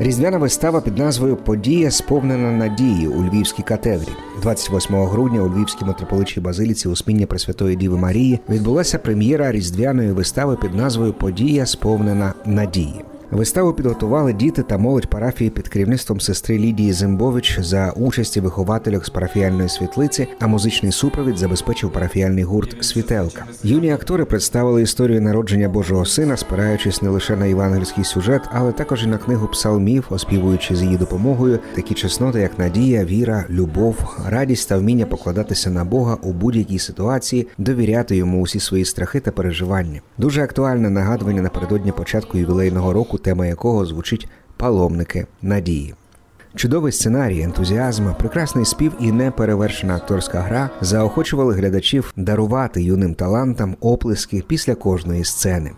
Різдвяна вистава під назвою Подія сповнена надії у Львівській катедрі. 28 грудня у Львівській митрополичій базиліці Усміння Пресвятої Діви Марії відбулася прем'єра різдвяної вистави під назвою Подія сповнена надії. Виставу підготували діти та молодь парафії під керівництвом сестри Лідії Зимбович за участі вихователів з парафіяльної світлиці, а музичний супровід забезпечив парафіяльний гурт Світелка. Юні актори представили історію народження Божого сина, спираючись не лише на євангельський сюжет, але також і на книгу псалмів, оспівуючи з її допомогою такі чесноти, як надія, віра, любов, радість та вміння покладатися на Бога у будь-якій ситуації, довіряти йому усі свої страхи та переживання. Дуже актуальне нагадування напередодні початку ювілейного тема якого звучить паломники надії. Чудовий сценарій, ентузіазм, прекрасний спів і неперевершена акторська гра заохочували глядачів дарувати юним талантам оплески після кожної сцени.